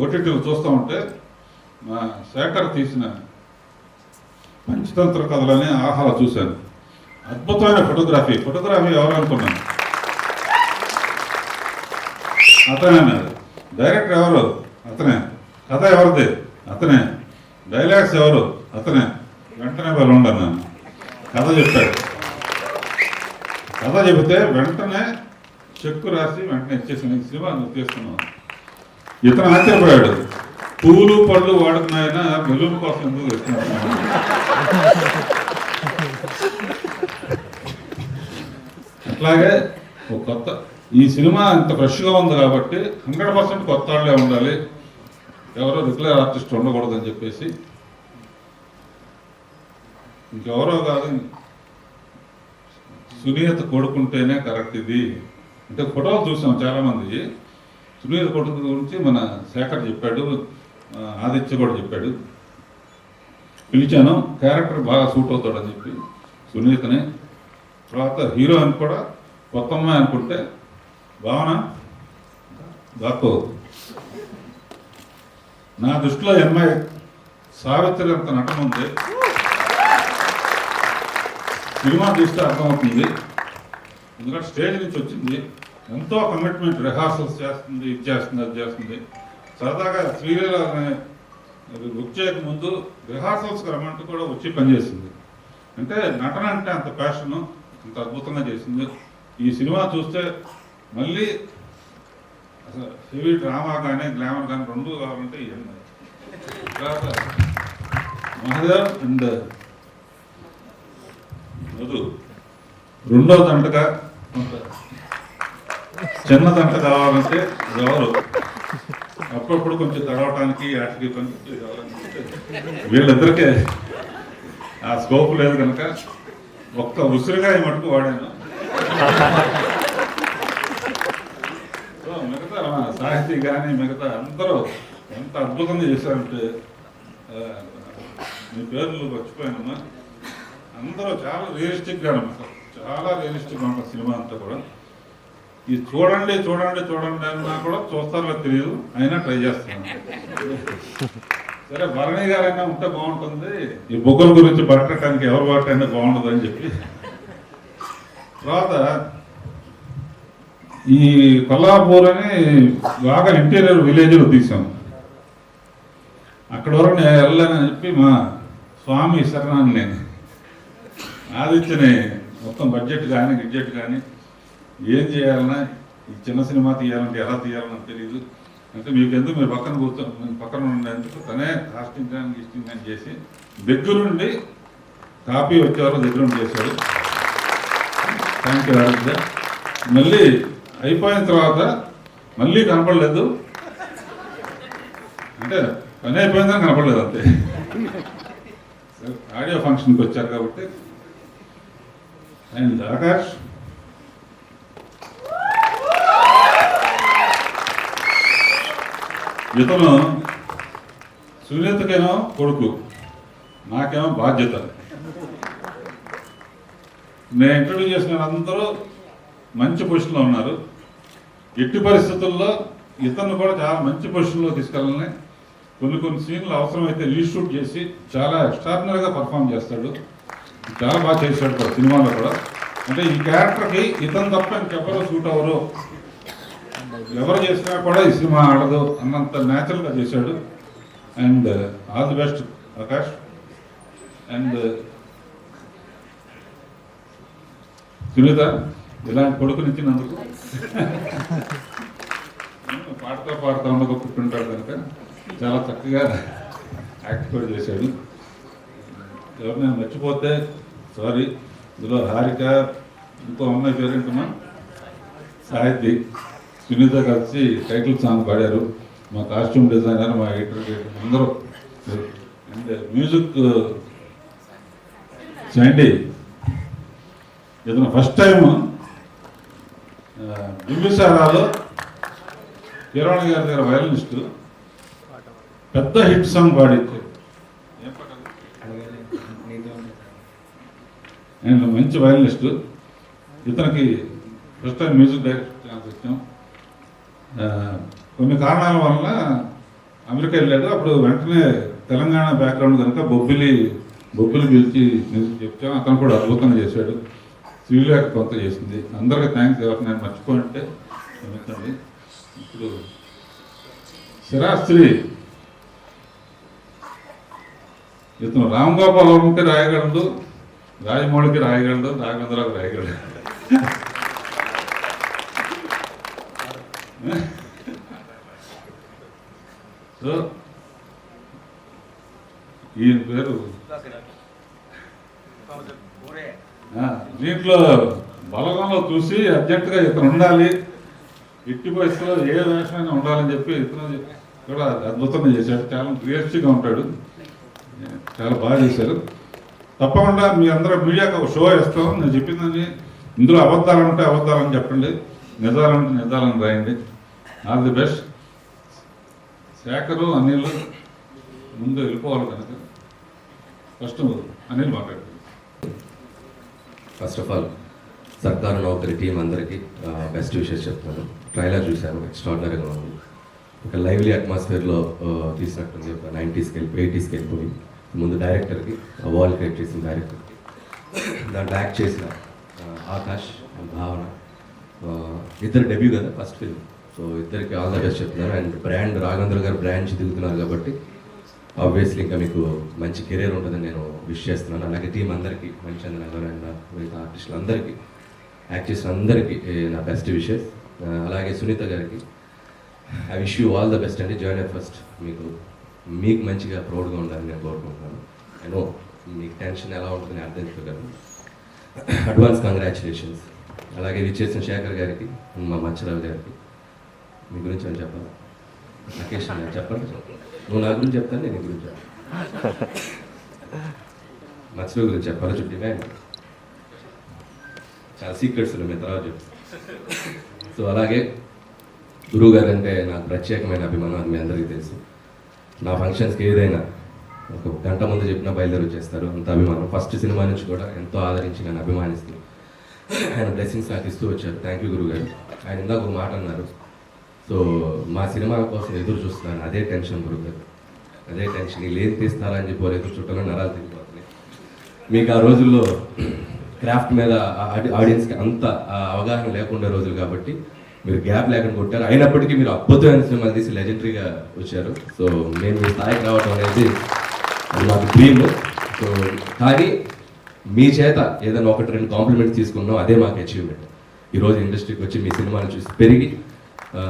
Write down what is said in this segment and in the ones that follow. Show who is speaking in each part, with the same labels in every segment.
Speaker 1: ఓటీటీలు చూస్తూ ఉంటే మా శేఖర్ తీసిన పంచతంత్ర కథలని ఆహార చూశాను. అద్భుతమైన ఫోటోగ్రఫీ. ఫోటోగ్రఫీ ఎవరు అనుకున్నాను అతనే డైరెక్టర్ ఎవరు? అతనే. కథ ఎవరిది? అతనే. డైలాగ్స్ ఎవరు? అతనే. వెంటనే వాళ్ళు ఉండను కథ చెప్పాడు కథ చెబితే వెంటనే చెక్కు రాసి వెంటనే ఇచ్చేసిన ఈ సినిమా నువ్వు తీస్తున్నావు. ఇతను ఆశ్చర్యపోయాడు పూలు పళ్ళు వాడుకున్నాయన బెలూన్ కోసం ఎందుకు తెస్తున్నాడు అట్లాగే ఒక కొత్త ఈ సినిమా ఇంత ఫ్రెష్గా ఉంది కాబట్టి హండ్రెడ్ పర్సెంట్ కొత్త వాళ్ళే ఉండాలి. ఎవరో రెగ్యులర్ ఆర్టిస్ట్ ఉండకూడదని చెప్పేసి. ఇంకెవరో కాదు. సునీత కొడుకుంటేనే కరెక్ట్ ఇది. అంటే ఫోటోలు చూసాం చాలామంది. సునీల్ సునీత గురించి మన శేఖర్ చెప్పాడు ఆదిత్య కూడా చెప్పాడు. పిలిచాను క్యారెక్టర్ బాగా సూట్ అవుతాడని చెప్పి సునీతని తర్వాత హీరోయిన్ కూడా కొత్త అమ్మాయి అనుకుంటే భావన దాతో. నా దృష్టిలో అమ్మాయి సావిత్రి అంత నటన ఉంది సినిమా చూస్తే అర్థమవుతుంది. ఎందుకంటే స్టేజ్ నుంచి వచ్చింది. ఎంతో కమిట్మెంట్ రిహార్సల్స్ చేస్తుంది ఇది చేస్తుంది అది చేస్తుంది. సరదాగా శ్రీలీల అనే బుక్ చేయకముందు ముందు రమ్మంటూ కూడా వచ్చి పనిచేసింది అంటే నటన అంటే అంత ప్యాషను అంత అద్భుతంగా చేసింది. ఈ సినిమా చూస్తే మళ్ళీ అసలు హెవీ డ్రామా కానీ గ్లామర్ కానీ రెండు కావాలంటే ఇవన్నీ తర్వాత మహదేవ్ అండ్ మధు రెండో దంటగా ఉంటారు. చిన్నదంట దంట ఎవరు? అప్పుడప్పుడు కొంచెం తడవటానికి వాటికి కొంచెం వీళ్ళిద్దరికే ఆ స్కోప్ లేదు కనుక ఒక్క ఉసిరిగాయ మటుకు వాడాను. సో మిగతా మన సాహితీ కానీ మిగతా అందరూ ఎంత అద్భుతంగా చేశారంటే మీ పేర్లు మర్చిపోయానమ్మా. అందరూ చాలా రియలిస్టిక్గా అనమాట చాలా రియలిస్టిక్ అనమాట ఉంటుంది సినిమా అంతా కూడా. ఇది చూడండి చూడండి చూడండి అన్నా కూడా చూస్తారో తెలియదు. అయినా ట్రై చేస్తున్నాను సరే భరణి గారైనా ఉంటే బాగుంటుంది. ఈ బొగ్గల గురించి పట్టడానికి ఎవరు పట్టైనా బాగుండదు అని చెప్పి. తర్వాత ఈ కొల్లాపూర్ అని బాగా ఇంటీరియర్ విలేజ్లో తీసాం అక్కడ వరకు నేను వెళ్ళానని చెప్పి మా స్వామి శరణాన్ని నేను. ఆదిత్యని మొత్తం బడ్జెట్ కానీ గిడ్జెట్ కానీ ఏం చేయాలన్నా ఈ చిన్న సినిమా తీయాలంటే ఎలా తీయాలని తెలియదు అంటే మీకు ఎందుకు మీరు పక్కన కూర్చొని పక్కన ఉండేందుకు తనే కాస్టింగ్ కానీ గిస్టింగ్ కానీ చేసి దగ్గరుండి కాపీ వచ్చేవారు దగ్గరుండి చేశాడు. థ్యాంక్ యూ ఆదిత్య మళ్ళీ అయిపోయిన తర్వాత మళ్ళీ కనపడలేదు. అంటే పని అయిపోయిందని కనపడలేదు అంతే. సరే, ఆడియో ఫంక్షన్కి వచ్చారు కాబట్టి. అండ్ ఆకాష్ ఇతను సునీతకేమో కొడుకు నాకేమో బాధ్యత. నేను ఇంట్రడ్యూస్ చేసిన అందరూ మంచి పొజిషన్లో ఉన్నారు. ఎట్టి పరిస్థితుల్లో ఇతను కూడా చాలా మంచి పొజిషన్లో తీసుకెళ్ళాలని కొన్ని కొన్ని సీన్లు అవసరమైతే రీషూట్ చేసి చాలా ఎక్స్ట్రాడినరీగా పర్ఫామ్ చేస్తాడు. చాలా బాగా చేశాడు సినిమాలో కూడా. అంటే ఈ క్యారెక్టర్కి ఇతను తప్ప ఇంకెవరో సూట్ అవ్వరు. ఎవరు చేసినా కూడా ఈ సినిమా ఆడదు అన్నంత న్యాచురల్గా చేశాడు. And all the best Akash. And Sunitha ఇలాంటి కొడుకునిచ్చినందుకు పాడుతూ పాడుతూ ఉండగా పుట్టుంటాడు కనుక చాలా చక్కగా యాక్ట్ కూడా చేశాడు. ఎవరినైనా మర్చిపోతే సారీ. ఇందులో హారిక ఇంకో అమ్మాయి పేరేంటమ్మా? సాహితీ. సునీత కలిసి టైటిల్ సాంగ్ పాడారు. మా కాస్ట్యూమ్ డిజైనర్ మా ఎడిటర్ అందరూ. అండ్ మ్యూజిక్ చండి ఇతను ఫస్ట్ టైం బింబిసారాలో కిరణ్ గారి దగ్గర వయలనిస్ట్ పెద్ద హిట్ సాంగ్ పాడించారు. అండ్ ఆయన మంచి వయలనిస్ట్ ఇతనికి first time music director chance ఇచ్చాం. కొన్ని కారణాల వలన అమెరికా వెళ్ళాడు. అప్పుడు వెంటనే తెలంగాణ బ్యాక్గ్రౌండ్ కనుక బొబ్బిలి బొబ్బిలి పిలిచి నేను చెప్తాను అతను కూడా అద్భుతంగా చేశాడు. శ్రీలేఖ కొంత చేసింది. అందరికీ థ్యాంక్స్ ఎవరు నేను మర్చిపోయింటే క్షమించండి. ఇప్పుడు శిరాస్త్రి ఇతను రామ్ గోపాల్ వర్మకి రాయగలడు రాజమౌళికి రాయగలడు రాఘవేంద్రరావుకి రాయగలడు సో ఈయన పేరు? దీంట్లో బలగంలో చూసి అర్జెంటుగా ఇతను ఉండాలి. ఎట్టి వయసులో ఏ వేషమైనా ఉండాలని చెప్పి ఇతను కూడా అద్భుతంగా చేశాడు. చాలా క్రియేటివ్గా ఉంటాడు. చాలా బాగా చేశారు. తప్పకుండా మీ అందరూ మీడియాకి ఒక షో ఇస్తాం నేను చెప్పిందని ఇందులో అబద్ధాలు ఉంటే అబద్ధాలని చెప్పండి. నిజాలంటే నిజాలని రాయండి. All the best. Shekhar Anil ముందు వెళ్ళిపోవాలి కనుక. ఫస్ట్ అనిల్ మాట్లాడు.
Speaker 2: ఫస్ట్ ఆఫ్ ఆల్ సర్కారు నౌకరి టీం అందరికీ బెస్ట్ విషెస్ చెప్తాను. ట్రైలర్ చూశాను ఎక్స్ట్రాడినరీగా ఉంది. ఒక లైవ్లీ అట్మాస్ఫియర్లో తీసినట్టుంది. ఒక నైంటీస్కి వెళ్ళి ఎయిటీస్కి వెళ్ళిపోయి. ముందు డైరెక్టర్కి వాల్ క్రియేట్ చేసిన డైరెక్టర్కి దాంట్లో యాక్ట్ చేసిన ఆకాష్ భావన ఇద్దరు డెబ్యూ కదా ఫస్ట్ ఫిల్మ్ సో ఇద్దరికి ఆల్ ద బెస్ట్ చెప్తున్నాను అండ్ బ్రాండ్ రాఘవేంద్ర గారు బ్రాండ్ దిగుతున్నారు కాబట్టి ఆబ్వియస్లీ ఇంకా మీకు మంచి కెరీర్ ఉంటుందని నేను విష్ చేస్తున్నాను. అలాగే టీం అందరికీ మంచి నగర్ అండ్ మిగతా ఆర్టిస్టులు అందరికీ యాక్ట్ చేసిన అందరికీ నా బెస్ట్ విషెస్ అలాగే సునీత గారికి I wish you all the best అండి. జాయిన్ ఫస్ట్ మీకు మీకు మంచిగా ప్రౌడ్గా ఉండాలని నేను కోరుకుంటున్నాను. నేను మీకు టెన్షన్ ఎలా ఉంటుందని అర్థం చేయగలను అడ్వాన్స్ కంగ్రాచులేషన్స్ అలాగే విచ్చేసిన శేఖర్ గారికి మా మచ్చరావు గారికి మీ గురించి అని చెప్పాలి రాకేష్ గారు చెప్పండి నువ్వు నా గురించి చెప్తాను నేను నీ గురించి మత్స్య గురించి చెప్పాలి చుట్టి చాలా సీక్రెట్స్ ఉన్నాయి మీ తర్వాత సో అలాగే గురువు గారు అంటే నాకు ప్రత్యేకమైన అభిమానం మీ అందరికీ తెలుసు. నా ఫంక్షన్స్కి ఏదైనా ఒక గంట ముందు చెప్పిన బయలుదేరి వచ్చేస్తారు. అంత అభిమానం. ఫస్ట్ సినిమా నుంచి కూడా ఎంతో ఆదరించి నన్ను అభిమానిస్తూ ఆయన బ్లెస్సింగ్స్ నాకు ఇస్తూ వచ్చారు. థ్యాంక్ యూ గురువు గారు. ఆయన ఇందాక ఒక మాట అన్నారు. సో మా సినిమా కోసం ఎదురు చూస్తున్నాను. అదే టెన్షన్ బ్రదర్ అదే టెన్షన్. వీళ్ళు ఏం తీస్తారా అని చెప్పి వాళ్ళు ఎదురు చుట్టాలో నరాలు తిరిగిపోతున్నాయి. మీకు ఆ రోజుల్లో క్రాఫ్ట్ మీద ఆడియన్స్కి అంత ఆ అవగాహన లేకుండా రోజులు కాబట్టి మీరు గ్యాప్ లేకుండా కొట్టారు. అయినప్పటికీ మీరు అద్భుతమైన సినిమాలు తీసి లెజెండరీగా వచ్చారు. సో మేము మీ స్థాయికి రావడం అనేది నాకు మాకు డ్రీమ్ సో కానీ మీ చేత ఏదైనా ఒకటి రెండు కాంప్లిమెంట్స్ తీసుకున్నాం. అదే మాకు అచీవ్మెంట్ ఈరోజు ఇండస్ట్రీకి వచ్చి మీ సినిమాని చూసి పెరిగి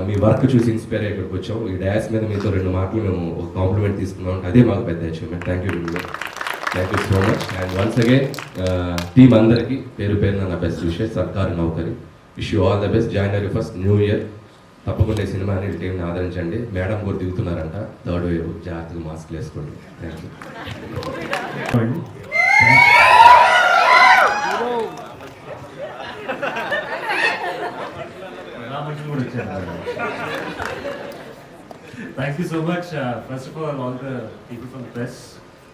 Speaker 2: మీ వర్క్ చూసి ఇన్స్పైర్ అయ్యి ఇక్కడికి వచ్చాం. ఈ డ్యాన్స్ మీద మీతో రెండు మాటలు మేము ఒక కాంప్లిమెంట్ తీసుకున్నాం. అంటే అదే మాకు పెద్ద achievement thank you thank you so much and once again team అందరికీ పేరు పేరున నా బెస్ట్ విషయం సర్కారు నౌకరి. Wish you all the best January first new year తప్పకుండా ఈ సినిమా అనేది టీంని ఆదరించండి. మేడం కూడా దిగుతున్నారంట. థర్డ్ వేవ్ జాగ్రత్తగా మాస్క్ వేసుకోండి. థ్యాంక్ యూ
Speaker 3: రామకృష్ణ కూడా వచ్చారు thank you so much first of all all the people from press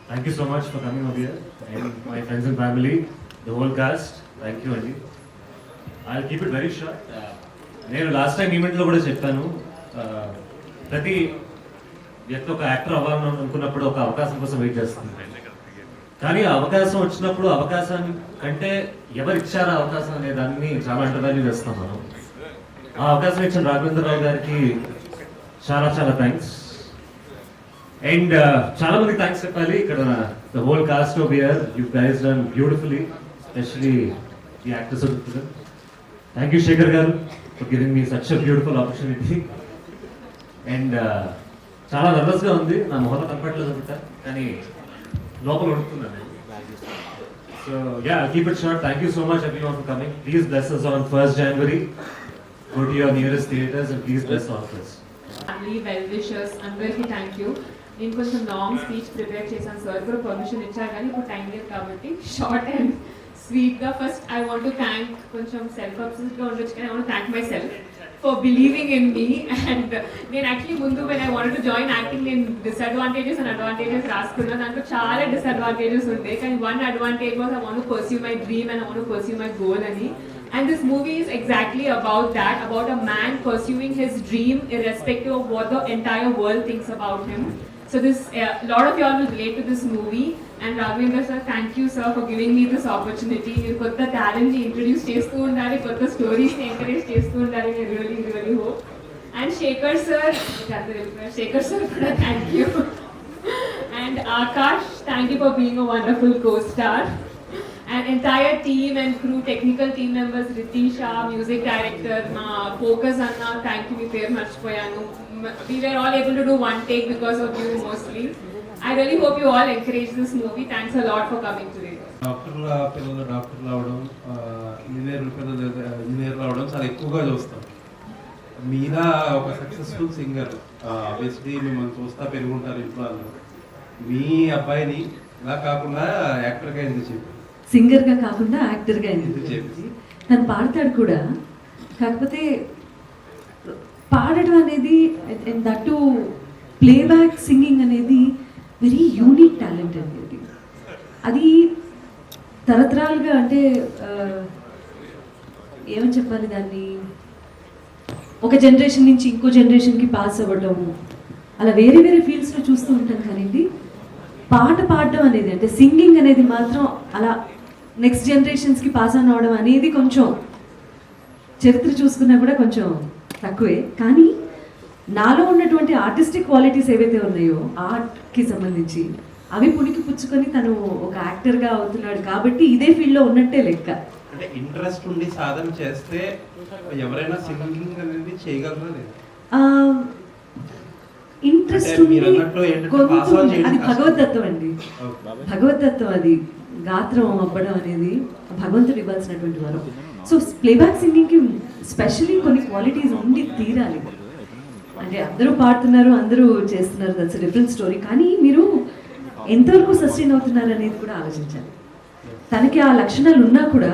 Speaker 3: thank you so much for coming over here and my friends and family the whole cast thank you అండి I keep it very short నేను last time ఈవెంట్లో కూడా చెప్పాను. Uh, ప్రతి వ్యక్తి ఒక actor అవ్వాలని అనుకున్నప్పుడు ఒక అవకాశం కోసం వెయిట్ చేస్తుంది. కానీ అవకాశం వచ్చినప్పుడు అవకాశాన్ని కంటే ఎవరు ఇచ్చారా అవకాశం అనే దాన్ని చాలా అంటర్వాల్యూ చేస్తాం మనం. ఆ అవకాశం ఇచ్చిన రాఘవేంద్రరావు గారికి చాలా చాలా థ్యాంక్స్ అండ్ uh, చాలా మంది థ్యాంక్స్ చెప్పాలి. ఇక్కడ the whole cast of here you guys done beautifully especially the actors thank you Shekhar గారు for giving me such beautiful opportunity and చాలా నర్వస్గా ఉంది. నా మొహం కనపడలేదు అనుకుంటా. కానీ లోపల ఉంటున్నాను so yeah keep it short thank you so much everyone for coming please bless us on 1st January. Go to your nearest theaters and please bless all
Speaker 4: family well wishers అందరికీ థ్యాంక్ యూ నేను కొంచెం long speech prepare చేశాను sir కూడా permission ఇచ్చారు కానీ ఇప్పుడు time లేదు కాబట్టి షార్ట్ అండ్ స్వీట్గా first I want to thank కొంచెం సెల్ఫ్ అబ్సెస్డ్గా ఉండొచ్చు కానీ I want thank myself for believing in me and నేను యాక్చువల్లీ ముందు when I want to join acting నేను డిసడ్వాంటేజెస్ అండ్ అడ్వాంటేజెస్ రాసుకున్నా. దాంట్లో చాలా డిసడ్వాంటేజెస్ ఉంటాయి కానీ one advantage was I want perceive my dream and I want perceive my goal అని. And this movie is exactly about that, about a man pursuing his dream irrespective of what the entire world thinks about him. So this, uh, a uh, lot of y'all will relate to this movie. And Raghavendra sir, thank you sir for giving me this opportunity. You put the talent, you introduced Chestu and put the stories, encourage Chestu and I really, really hope. And Shekhar sir, Shekhar sir, thank you. and Akash, thank you for being a wonderful co-star. And entire team and crew technical team members Ritesh music director మా focus అన్న thank you మీ పేరు మర్చిపోయాను we were all able to do one take because of you mostly I really hope you all encourage this movie thanks a lot for coming today
Speaker 5: డాక్టర్ల పిల్లలు డాక్టర్లు అవడం ఇంజనీర్ల పిల్లలు ఇంజనీర్లు అవడం చాలా ఎక్కువగా చూస్తాం మీరా ఒక సక్సెస్ఫుల్ సింగర్ ఆబ్వియస్లీ మిమ్మల్ని చూస్తా పెరుగుంటారు ఇంట్లో మీ అబ్బాయిని ఇలా కాకుండా యాక్టర్గా ఎందుకు చెప్పి
Speaker 6: సింగర్గా కాకుండా యాక్టర్గా ఎందుకు
Speaker 5: ఎందుకు చెప్పి
Speaker 6: తను పాడతాడు కూడా. కాకపోతే పాడటం అనేది దట్టు ప్లేబ్యాక్ సింగింగ్ అనేది వెరీ యూనిక్ టాలెంట్ అనేది అది. తరతరాలుగా అంటే ఏమని చెప్పాలి దాన్ని? ఒక జనరేషన్ నుంచి ఇంకో జనరేషన్కి పాస్ అవ్వడం అలా వేరే వేరే ఫీల్డ్స్లో చూస్తూ ఉంటాం కానివ్వండి. పాట పాడడం అనేది అంటే సింగింగ్ అనేది మాత్రం అలా నెక్స్ట్ జనరేషన్స్కి పాస్ ఆన్ అవడం అనేది కొంచెం చరిత్ర చూసుకున్నా కూడా కొంచెం తక్కువే. కానీ నాలో ఉన్నటువంటి ఆర్టిస్టిక్ క్వాలిటీస్ ఏవైతే ఉన్నాయో ఆర్ట్కి సంబంధించి అవి పుణికి పుచ్చుకొని తను ఒక యాక్టర్గా అవుతున్నాడు కాబట్టి ఇదే ఫీల్డ్లో ఉన్నట్టే లెక్క.
Speaker 5: అంటే ఇంట్రెస్ట్ ఉండి సాధన చేస్తే ఎవరైనా సింగింగ్ అనేది చేయగలరా
Speaker 6: ఇంట్రెస్ట్
Speaker 5: చేయడం
Speaker 6: అది. భగవద్దత్వం అండి. భగవద్దత్వం అది. గాత్రం అవ్వడం అనేది భగవంతుడు ఇవ్వాల్సినటువంటి వరం. సో ప్లేబ్యాక్ సింగింగ్కి స్పెషలీ కొన్ని క్వాలిటీస్ ఉండి తీరాలి. అంటే అందరూ పాడుతున్నారు అందరూ చేస్తున్నారు దట్స్ డిఫరెంట్ స్టోరీ కానీ మీరు ఎంతవరకు సస్టైన్ అవుతున్నారు అనేది కూడా ఆలోచించాలి. తనకి ఆ లక్షణాలు ఉన్నా కూడా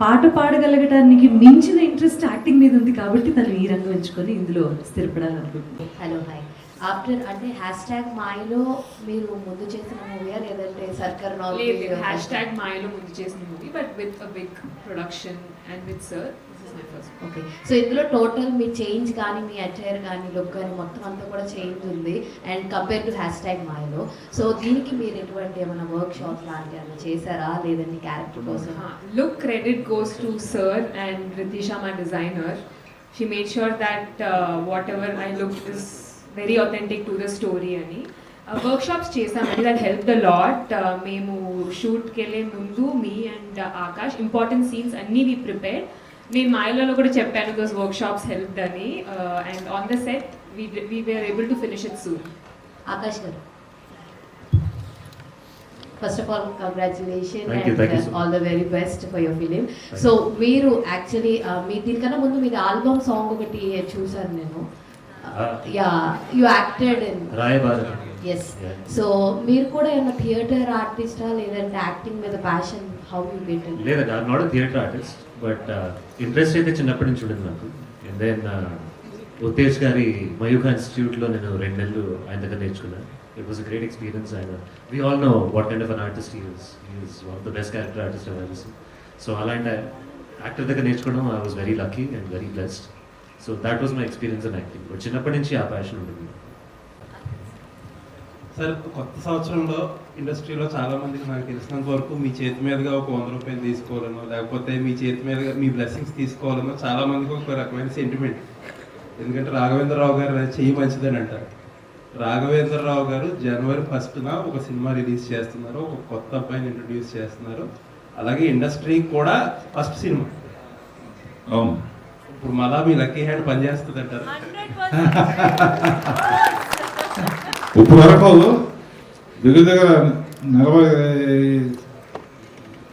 Speaker 6: పాట పాడగలగటానికి మించిన ఇంట్రెస్ట్ యాక్టింగ్ మీద ఉంది కాబట్టి తను ఈ రంగం ఎంచుకొని ఇందులో స్థిరపడాలనుకుంటున్నాను
Speaker 7: హలో హాయ్ ఆఫ్టర్ అంటే హ్యాష్ ట్యాగ్ మాయలో మీరు ముందు చేసిన మూవీయా? లేదంటే సర్కార్
Speaker 4: లేదు హ్యాష్ ట్యాగ్ మాయలో ముందు చేసిన movie but with a big production and with sir is my
Speaker 7: okay so ఇందులో టోటల్ మీ చేంజ్ కానీ మీ అటైర్ కానీ లుక్ కానీ మొత్తం అంతా కూడా చేంజ్ ఉంది. And compare to hashtag మాయలో. సో దీనికి మీరు ఎటువంటి ఏమైనా వర్క్ షాప్ లాంటివి ఏమైనా చేశారా? లేదంటే క్యారెక్టర్ కోసం?
Speaker 4: Uh, look credit goes to Sir and Ritisha, my designer. She made sure that uh, whatever I looked very authentic to the story అని. వర్క్షాప్స్ చేసామండి దట్ హెల్ప్ ద లాట్ మేము షూట్కి వెళ్ళే ముందు మీ అండ్ ఆకాష్ ఇంపార్టెంట్ సీన్స్ అన్నీ we prepare నేను మాయలలో కూడా చెప్పాను దోస్ వర్క్షాప్స్ హెల్ప్ అని. And on the set we were able to finish it soon
Speaker 7: Akash garu. First of all congratulation and. All the very best for your film so మీరు actually మీ దీనికన్నా ముందు మీది ఆల్బమ్ సాంగ్ ఒకటి చూసాను నేను. Yeah you acted in
Speaker 3: రాయ Bharat
Speaker 7: yes
Speaker 3: Yeah.
Speaker 7: So మీరు కూడా ఏమైనా థియేటర్ ఆర్టిస్టా లేదంటే యాక్టింగ్ మీద ప్యాషన్ హౌ యూ గెట్
Speaker 3: లేదండి I not theatre artist but interest అయితే చిన్నప్పటి నుంచి ఉండేది నాకు. అండ్ దెన్ ఉత్తేజ్ గారి మయూఖా ఇన్స్టిట్యూట్లో నేను రెండు నెలలు ఆయన దగ్గర నేర్చుకున్నాను ఇట్ వాస్ గ్రేట్ ఎక్స్పీరియన్స్ ఆయన. We all know what kind of an artist is is one of the best character artist so అలాంటి యాక్టర్ దగ్గర నేర్చుకోవడం I was very lucky and very blessed so that was my experience in acting చిన్నప్పటి నుంచి ఆ passion ఉంటుంది
Speaker 5: sir కొత్త సంవత్సరంలో ఇండస్ట్రీలో చాలా మందికి నాకు తెలిసినంత వరకు మీ చేతి మీదుగా ఒక వంద రూపాయలు తీసుకోవాలనో లేకపోతే మీ చేతి మీదుగా మీ బ్లెస్సింగ్స్ తీసుకోవాలనో చాలా మందికి ఒక రకమైన సెంటిమెంట్ ఎందుకంటే రాఘవేంద్రరావు గారు చెయ్యి మంచిదని అంటారు. రాఘవేంద్రరావు గారు జనవరి ఫస్ట్న ఒక సినిమా రిలీజ్ చేస్తున్నారు ఒక కొత్త అబ్బాయిని ఇంట్రడ్యూస్ చేస్తున్నారు. అలాగే ఇండస్ట్రీ కూడా ఫస్ట్ సినిమా.
Speaker 1: అవును.
Speaker 5: ఇప్పుడు మళ్ళా మీ లక్కీ హ్యాండ్ పనిచేస్తుంది అంటారు
Speaker 1: ఇప్పుడు వరకు దగ్గర దగ్గర నలభై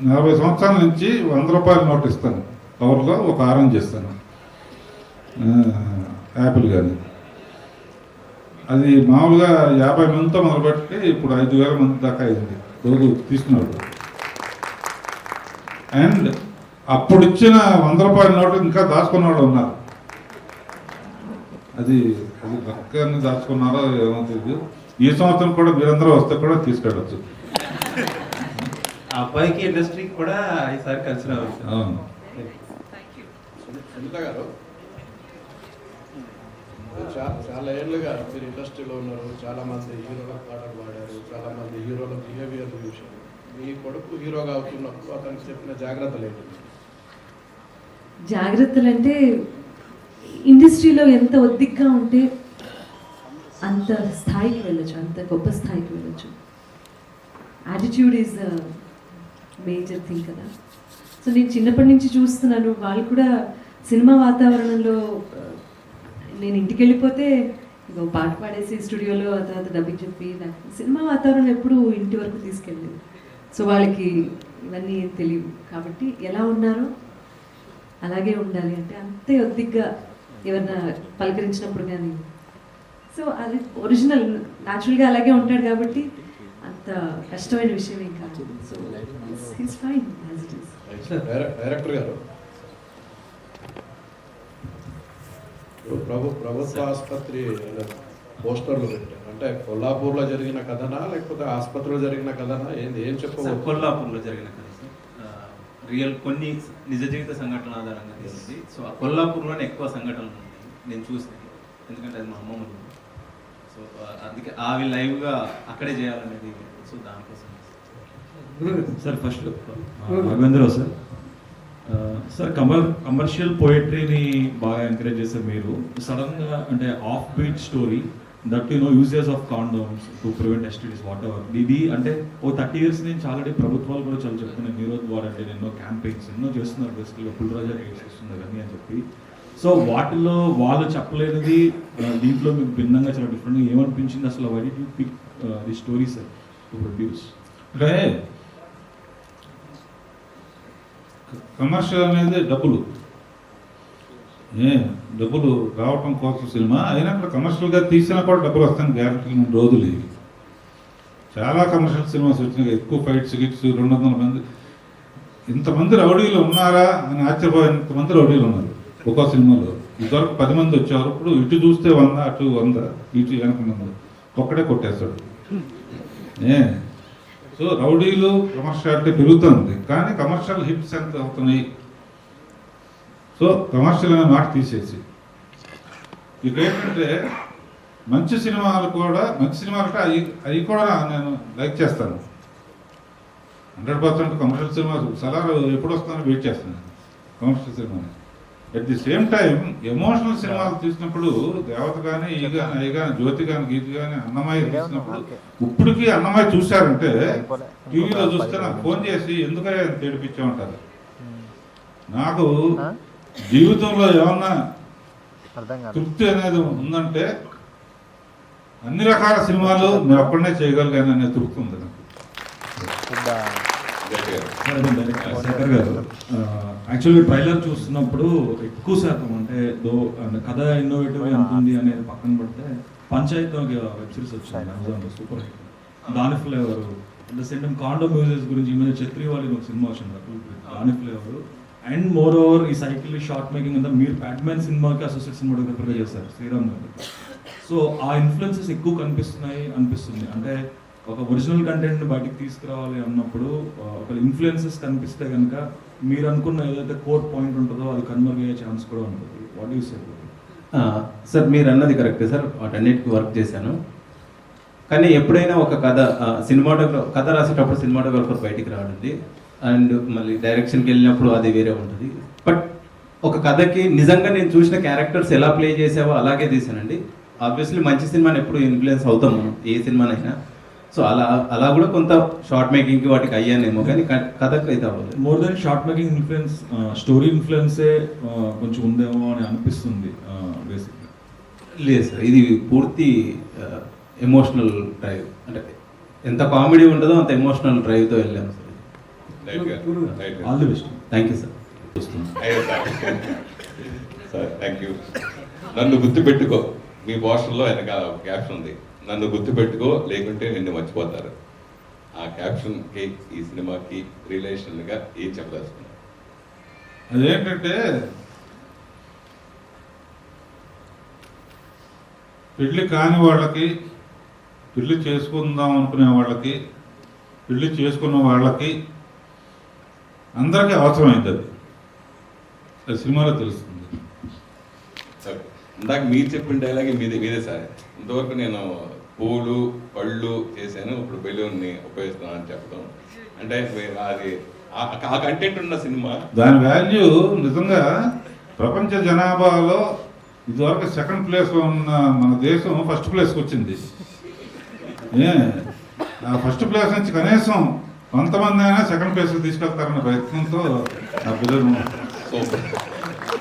Speaker 1: నలభై సంవత్సరాల నుంచి వంద రూపాయల నోట్ ఇస్తాను. కవర్లో ఒక ఆరెంజ్ ఇస్తాను యాపిల్ కానీ అది మామూలుగా యాభై మందితో మొదలుపెట్టి ఇప్పుడు ఐదు వేల మంది దాకా అయింది. రోజు తీసుకున్నాడు. అండ్ అప్పుడు ఇచ్చిన వంద రూపాయల నోటు ఇంకా దాచుకున్నవాడు ఉన్నారు. అది అది లక్కని దాచుకున్నారో ఏమో తెలియదు ఈ సంవత్సరం కూడా మీరందరూ వస్తే కూడా తీసుకెళ్ళచ్చు.
Speaker 5: ఆ అబ్బాయికి ఇండస్ట్రీకి కూడా ఈసారి కలిసి సార్
Speaker 1: అవును.
Speaker 8: సునీత గారు చాలా చాలా ఏళ్ళుగా మీరు ఇండస్ట్రీలో ఉన్నారు. చాలా మంది హీరోల పాటలు పాడారు చాలా మంది హీరోల బిహేవియర్ చూశారు. మీ కొడుకు హీరోగా అవుతున్నప్పుడు అతనికి చెప్పిన జాగ్రత్తలు ఏంటి?
Speaker 6: జాగ్రత్తలు అంటే ఇండస్ట్రీలో ఎంత ఒద్దిగ్గా ఉంటే అంత స్థాయికి వెళ్ళొచ్చు అంత గొప్ప స్థాయికి వెళ్ళొచ్చు. యాటిట్యూడ్ ఈజ్ మేజర్ థింగ్ కదా. సో నేను చిన్నప్పటి నుంచి చూస్తున్నాను వాళ్ళు కూడా సినిమా వాతావరణంలో నేను ఇంటికి వెళ్ళిపోతే ఇంకో పాట పాడేసి స్టూడియోలో ఆ తర్వాత డబ్బింగ్ చెప్పి నాకు సినిమా వాతావరణం ఎప్పుడు ఇంటి వరకు తీసుకెళ్ళలేదు. సో వాళ్ళకి ఇవన్నీ ఏం తెలియవు. కాబట్టి ఎలా ఉన్నారో అలాగే ఉండాలి అంటే అంతే ఒద్దిగ్గా ఎవరన్నా పలకరించినప్పుడు కానీ. సో అది ఒరిజినల్ న్యాచురల్గా అలాగే ఉంటాడు కాబట్టి అంత కష్టమైన విషయం ఏం కాదు. సో ఫైన్
Speaker 8: డైరెక్టర్ గారు. ప్రభు ప్రభుత్వ ఆసుపత్రి పోస్టర్లు పెట్టారు. అంటే కొల్లాపూర్లో జరిగిన కథనా లేకపోతే ఆసుపత్రిలో జరిగిన కథనా? ఏంది? ఏం చెప్పవచ్చు
Speaker 9: కొల్లాపూర్లో జరిగిన రియల్ కొన్ని నిజ జీవిత సంఘటనల ఆధారంగా తీసింది సో ఆ కొల్లాపూర్లోనే ఎక్కువ సంఘటనలు ఉన్నాయి. నేను చూసినాయి ఎందుకంటే అది మా అమ్మమ్మ ఉంది సో అందుకే అవి లైవ్గా అక్కడే చేయాలనేది. సో దానికోసం.
Speaker 10: Sir first Raghavendra Rao sir. Sir comer commercial పోయిటరీని బాగా ఎంకరేజ్ చేస్తారు మీరు. సడన్గా అంటే off beat story that you know uses of condoms to prevent STDs whatever ఇది అంటే ఓ థర్టీ ఇయర్స్ నుంచి ఆల్రెడీ ప్రభుత్వాలు కూడా చాలా చెప్తున్నాయి. నిరోధ్ వారంటీ ఎన్నో క్యాంపెయిన్స్ ఎన్నో చేస్తున్నారు బేసికల్గా పుల్రాజా చేస్తున్నారు అని అని చెప్పి సో వాటిలో వాళ్ళు చెప్పలేనిది దీంట్లో మీకు భిన్నంగా చాలా డిఫరెంట్గా ఏమనిపించింది అసలు? Why did pick the story sir to produce
Speaker 1: అంటే కమర్షియల్ అనేది డబ్బులు. డబ్బులు రావటం కోసం సినిమా అయినప్పుడు కమర్షియల్గా తీసినా కూడా డబ్బులు వస్తాను గ్యారెంటీ ఉన్న రోజులు ఇవి. చాలా కమర్షియల్ సినిమాస్ వచ్చినాయి ఎక్కువ ఫైట్స్ గిట్స్ రెండు వందల మంది. ఇంతమంది రౌడీలు ఉన్నారా అని ఆశ్చర్యపోయినంతమంది రౌడీలు ఉన్నారు ఒక్కో సినిమాలో. ఇదివరకు పది మంది వచ్చేవారు ఇప్పుడు ఇటు చూస్తే వంద అటు వంద ఇటు వెనక ఒక్కడే కొట్టేస్తాడు. ఏ సో రౌడీలు కమర్షియాలిటీ పెరుగుతుంది. కానీ కమర్షియల్ హిట్స్ ఎంత అవుతున్నాయి? సో కమర్షియల్ అనే మాట తీసేసి. ఇక ఏంటంటే మంచి సినిమాలు కూడా మంచి సినిమాలు అంటే అవి అవి కూడా నేను లైక్ చేస్తాను. Hundred percent commercial cinema Salaar ఎప్పుడు వస్తుందని వెయిట్ చేస్తాను commercial cinema at the same time emotional సినిమాలు తీసినప్పుడు దేవత కానీ ఈ కానీ అవి కానీ జ్యోతి కానీ గీత కానీ అన్నమయ్య తీసినప్పుడు ఇప్పటికీ అన్నమయ్య చూశారంటే టీవీలో చూస్తే నాకు ఫోన్ చేసి ఎందుకయ్యా ఇంత ఏడిపించామంటారు నాకు జీవితంలో ఏమన్నా తృప్తి అనేది ఉందంటే అన్ని రకాల సినిమాలు నేను ఒక్కడనే చేయగలిగాను అనే తృప్తి ఉంది నాకు.
Speaker 10: గారు యాక్చువల్గా ట్రైలర్ చూస్తున్నప్పుడు ఎక్కువ శాతం అంటే దో కథ ఇన్నోవేటివ్ ఉంటుంది అనేది పక్కన పెడితే పంచాయత్ వెబ్ సిరీస్ వచ్చింది అమెజాన్లో సూపర్ హిట్. దాని ఫ్లేవర్ అట్ టైం కాండో మ్యూజిక్స్ గురించి ఈ మధ్య ఛత్రి వాళ్ళకి ఒక సినిమా వచ్చింది. దాని ఫ్లేవర్ అండ్ మోర్ ఓవర్ ఈ సైకిల్ షార్ట్ మేకింగ్ అంతా మీరు బ్యాట్మ్యాన్ సినిమాకి అసోసియేట్ సినిమాటోగ్రఫర్గా చేశారు శ్రీరామ్ గారు. సో ఆ ఇన్ఫ్లుయెన్సెస్ ఎక్కువ కనిపిస్తున్నాయి అనిపిస్తుంది. అంటే ఒక ఒరిజినల్ కంటెంట్ బయటికి తీసుకురావాలి అన్నప్పుడు ఒక ఇన్ఫ్లుయెన్సెస్ కనిపిస్తే కనుక మీరు అనుకున్న ఏదైతే కోర్ పాయింట్ ఉంటుందో అది కన్వర్ అయ్యే ఛాన్స్ కూడా ఉంటుంది. వాట్ యూ
Speaker 11: సార్ సార్ మీరు అన్నది కరెక్టే సార్. వాటన్నిటికి వర్క్ చేశాను. కానీ ఎప్పుడైనా ఒక కథ సినిమాటోగ్రఫర్ కథ రాసేటప్పుడు సినిమాటోగ్రఫర్ బయటికి రావడండి అండ్ మళ్ళీ డైరెక్షన్కి వెళ్ళినప్పుడు అది వేరే ఉంటుంది. బట్ ఒక కథకి నిజంగా నేను చూసిన క్యారెక్టర్స్ ఎలా ప్లే చేసావో అలాగే తీసానండి ఆబ్వియస్లీ మంచి సినిమాని ఎప్పుడు ఇన్ఫ్లుయెన్స్ అవుతాం మనం ఏ సినిమానైనా. సో అలా అలా కూడా కొంత షార్ట్ మేకింగ్కి వాటికి అయ్యానేమో కానీ కథకు అయితే అవ్వలేదు.
Speaker 10: More than short making influence story ఇన్ఫ్లుయెన్సే కొంచెం ఉందేమో అని అనిపిస్తుంది బేసిక్గా
Speaker 11: లేదు సార్ ఇది పూర్తి ఎమోషనల్ డ్రైవ్ అంటే ఎంత కామెడీ ఉంటుందో అంత ఎమోషనల్ డ్రైవ్తో వెళ్ళాము sir.
Speaker 10: All the best
Speaker 11: thank you sir
Speaker 12: sir thank you నన్ను గుర్తుపెట్టుకో. మీ పోస్టర్లో వెనకాల ఒక క్యాప్షన్ ఉంది. నన్ను గుర్తుపెట్టుకో లేకుంటే నిన్ను మర్చిపోతారు. ఆ క్యాప్షన్కి ఈ సినిమాకి రిలేషన్గా ఏం చెప్పదలుచుకున్నాను
Speaker 1: అదేంటంటే పెళ్ళి కాని వాళ్ళకి పెళ్ళి చేసుకుందాం అనుకునే వాళ్ళకి పెళ్ళి చేసుకున్న వాళ్ళకి అందరికీ అవసరమైంది అది. అది సినిమాలో తెలుస్తుంది.
Speaker 12: ఇందాక మీరు చెప్పిన డైలాగ్ మీదే మీదే సార్. ఇంతవరకు నేను పూలు పళ్ళు చేశాను. ఇప్పుడు బెలూన్ని ఉపయోగిస్తున్నాను అని చెప్పడం. అంటే అది ఆ- కంటెంట్ ఉన్న సినిమా.
Speaker 1: దాని వాల్యూ నిజంగా ప్రపంచ జనాభాలో ఇదివరకు సెకండ్ ప్లేస్లో ఉన్న మన దేశం ఫస్ట్ ప్లేస్కి వచ్చింది. ఆ ఫస్ట్ ప్లేస్ నుంచి కనీసం కొంతమంది అయినా సెకండ్ ప్లేస్ తీసుకెళ్తారన్న ప్రయత్నంతో నా పిల్లలు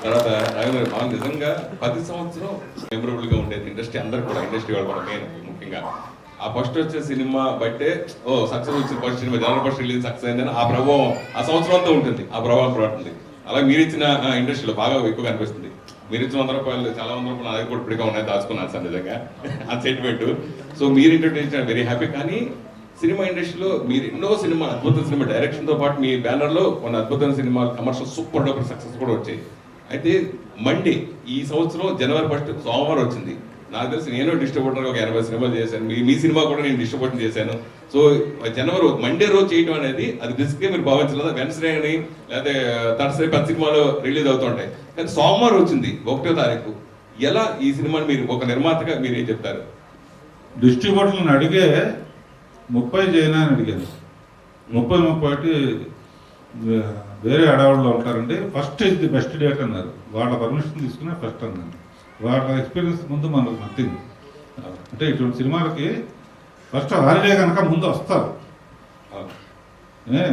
Speaker 12: తర్వాత రాఘవేంద్ర బాగా నిజంగా ప్రతి సంవత్సరం మెమరబుల్గా ఉండేది ఇండస్ట్రీ అందరు కూడా ఇండస్ట్రీ వాళ్ళు కూడా మెయిన్ ముఖ్యంగా. ఆ ఫస్ట్ వచ్చే సినిమా బట్టే ఓ సక్సెస్ వచ్చిన first cinema general first release success అయిందని ఆ ప్రభావం ఆ సంవత్సరం అంతా ఉంటుంది. ఆ ప్రభావం పడుతుంది అలాగే మీరు ఇచ్చిన ఇండస్ట్రీలో బాగా ఎక్కువ కనిపిస్తుంది మీరు ఇచ్చిన వంద రూపాయలు చాలా వంద రూపాయలు నా కూడా ఇప్పటికే ఉన్నాయి దాచుకున్నాను సార్ నిజంగా. ఆ సెంటిమెంట్ సో మీరు ఇంట్రొడ్యూస్ వెరీ హ్యాపీ కానీ సినిమా ఇండస్ట్రీలో మీరు ఎన్నో సినిమా అద్భుత సినిమా డైరెక్షన్తో పాటు మీ బ్యానర్లో కొన్ని అద్భుతమైన cinema commercial super duper success కూడా వచ్చాయి. అయితే మండే ఈ సంవత్సరం జనవరి ఫస్ట్ సోమవారం వచ్చింది. నాకు తెలిసి నేను డిస్ట్రిబ్యూటర్ ఒక ఎనభై సినిమాలు చేశాను. మీ మీ సినిమా కూడా నేను డిస్ట్రిబ్యూషన్ చేశాను. సో జనవరి మండే రోజు చేయడం అనేది అది రిస్క్ మీరు భావించలేదు? వెన్స్డే అని లేకపోతే థర్స్డే పది సినిమాలు రిలీజ్ అవుతుంటాయి. కానీ సోమవారం వచ్చింది ఒకటో తారీఖు. ఎలా ఈ సినిమాని మీరు ఒక నిర్మాతగా మీరు ఏం చెప్తారు?
Speaker 1: డిస్ట్రిబ్యూటర్లను అడిగే ముప్పై చేయనా అని అడిగాను. ముప్పై ముప్పై ఒకటి వేరే అడవుల్లో ఉంటారండి first is the best date అన్నారు. వాళ్ళ పర్మిషన్ తీసుకునే ఫస్ట్ అన్నాను. వాళ్ళ ఎక్స్పీరియన్స్ ముందు మనకు నథింగ్ అంటే ఇటువంటి సినిమాలకి ఫస్ట్ హాలిడే కనుక ముందు వస్తారు. ఏ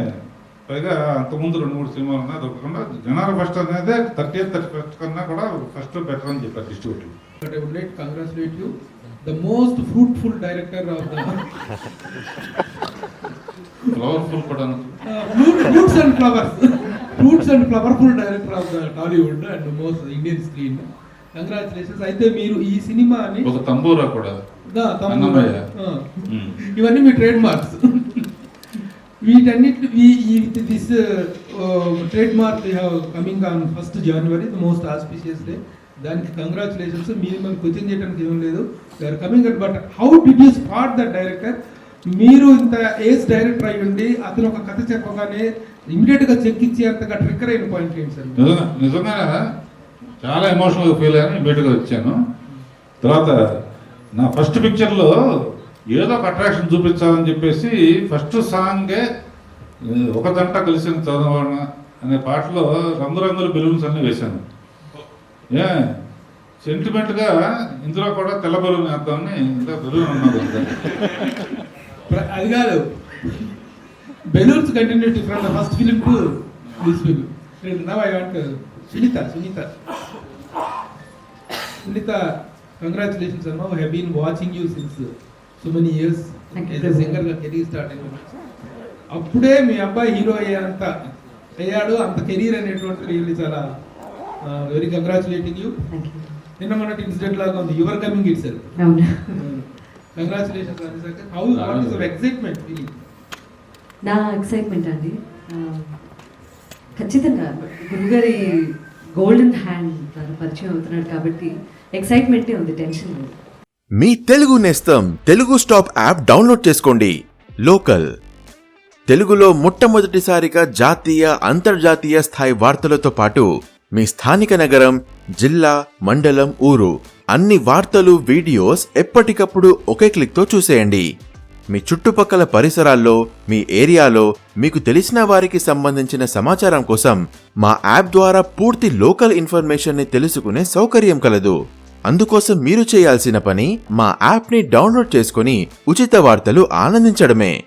Speaker 1: పైగా అంతకుముందు రెండు మూడు సినిమాలు ఉన్నాయి దొరకకుండా జనవరి ఫస్ట్ అనేది థర్టీ థర్టీ ఫస్ట్ కన్నా కూడా ఫస్ట్ బెటర్ అని చెప్పారు distributor
Speaker 13: congratulate you the most fruitful director of the
Speaker 1: flavourful కూడా
Speaker 13: uh, fruits and flowers, fruits and flowerful director of the Tollywood and most Indian screen. Congratulations అయితే మీరు ఈ సినిమాని
Speaker 1: ఒక తంబూరా కూడా
Speaker 13: దా. ఇవన్నీ మీ ట్రేడ్ మార్క్స్ వీటన్నిటి this trade mark coming on first January the most auspicious day దానికి కంగ్రాచులేషన్స్ మీరు క్వశ్చన్ చేయడానికి ఏం లేదు. Are coming at but how did you spot the director మీరు ఇంత ఏజ్ డైరెక్టర్ అయి ఉండి అతను ఒక కథ చెప్పగానే ఇమీడియట్గా చెక్ ఇచ్చేంతగా ట్రిక్కర్ అయిన పాయింట్ ఏంటి సార్?
Speaker 1: నిజంగా చాలా ఎమోషనల్గా ఫీల్ అయ్యాను ఇమీడియట్గా వచ్చాను. తర్వాత నా ఫస్ట్ పిక్చర్లో ఏదో ఒక అట్రాక్షన్ చూపించాలని చెప్పేసి ఫస్ట్ సాంగే ఒక గంట కలిసిన చదవన అనే పాటలో రంగురంగుల బెలూన్స్ అన్ని వేశాను. ఏ సెంటిమెంట్గా ఇందులో కూడా తెల్ల బెలూన్ వేద్దామని ఇంకా బెలూన్.
Speaker 13: ప్ర- అది కాదు. Balloons continuity from first film to this film. Now I want Sunitha Sunitha. Sunitha congratulations అమ్మా have been watching you since so many years
Speaker 6: Thank you.
Speaker 13: As సింగర్గా కెరీర్ స్టార్ట్ అయింది అప్పుడే మీ అబ్బాయి హీరో అయ్యేంత అయ్యాడు అంత కెరీర్ అనేటువంటి రియల్లీ చాలా వెరీ కంగ్రాచులేటింగ్
Speaker 6: యూ
Speaker 13: నిన్న మొన్నటి ఇన్సిడెంట్ లాగా ఉంది. యువర్ కమింగ్ ఇట్ సెల్ఫ్
Speaker 6: అవును.
Speaker 13: Congratulations how what is excitement feeling
Speaker 6: నా ఎక్సైట్మెంట్ అండి. ఆ, ఖచ్చితంగా గురుగారి గోల్డెన్ హ్యాండ్ తను పరిచయం అవుతున్నాడు కాబట్టి ఎక్సైట్మెంటే ఉంది టెన్షన్ లేదు.
Speaker 14: మీ తెలుగు నేస్తం తెలుగు స్టాప్ యాప్ డౌన్లోడ్ చేసుకోండి. లోకల్. తెలుగులో మొట్టమొదటిసారిగా జాతీయ అంతర్జాతీయ స్థాయి వార్తలతో పాటు మీ స్థానిక నగరం జిల్లా మండలం ఊరు. అన్ని వార్తలు వీడియోస్ ఎప్పటికప్పుడు ఒకే క్లిక్తో చూసేయండి. మీ చుట్టుపక్కల పరిసరాల్లో మీ ఏరియాలో మీకు తెలిసిన వారికి సంబంధించిన సమాచారం కోసం మా యాప్ ద్వారా పూర్తి లోకల్ ఇన్ఫర్మేషన్ని తెలుసుకునే సౌకర్యం కలదు. అందుకోసం మీరు చేయాల్సిన పని మా యాప్ని డౌన్లోడ్ చేసుకుని ఉచిత వార్తలు ఆనందించడమే.